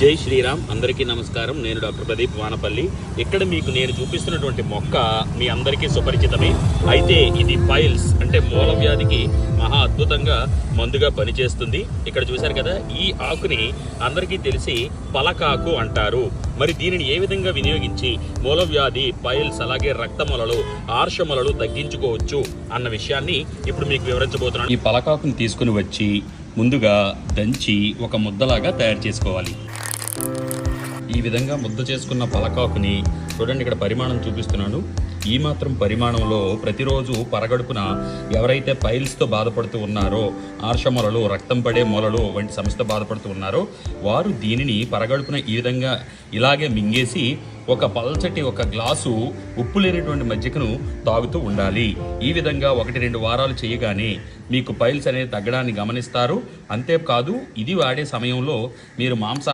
జై శ్రీరామ్ అందరికీ నమస్కారం. నేను డాక్టర్ ప్రదీప్ వానపల్లి. ఇక్కడ మీకు నేను చూపిస్తున్నటువంటి మొక్క మీ అందరికీ సుపరిచితమే. అయితే ఇది పైల్స్ అంటే మూల వ్యాధికి మహా అద్భుతంగా మందుగా పనిచేస్తుంది. ఇక్కడ చూశారు కదా ఈ ఆకుని అందరికీ తెలిసి పలకాకు అంటారు. మరి దీనిని ఏ విధంగా వినియోగించి మూల వ్యాధి పైల్స్ అలాగే రక్తమలలు ఆర్షమలలు తగ్గించుకోవచ్చు అన్న విషయాన్ని ఇప్పుడు మీకు వివరించబోతున్నాను. ఈ పలకాకుని తీసుకుని వచ్చి ముందుగా దంచి ఒక ముద్దలాగా తయారు చేసుకోవాలి. ఈ విధంగా ముద్ద చేసుకున్న పలకాకుని చూడండి ఇక్కడ పరిమాణం చూపిస్తున్నాను ఈ మాత్రం పరిమాణంలో ప్రతిరోజు పరగడుపున ఎవరైతే పైల్స్తో బాధపడుతూ ఉన్నారో ఆర్షమొలలు రక్తం పడే మొలలు వంటి సమస్యతో బాధపడుతూ ఉన్నారో వారు దీనిని పరగడుపున ఈ విధంగా ఇలాగే మింగేసి ఒక పల్చటి ఒక గ్లాసు ఉప్పు లేనటువంటి మజ్జికను తాగుతూ ఉండాలి. ఈ విధంగా ఒకటి రెండు వారాలు చేయగానే మీకు పైల్స్ అనేది తగ్గడాన్ని గమనిస్తారు. అంతేకాదు ఇది వాడే సమయంలో మీరు మాంస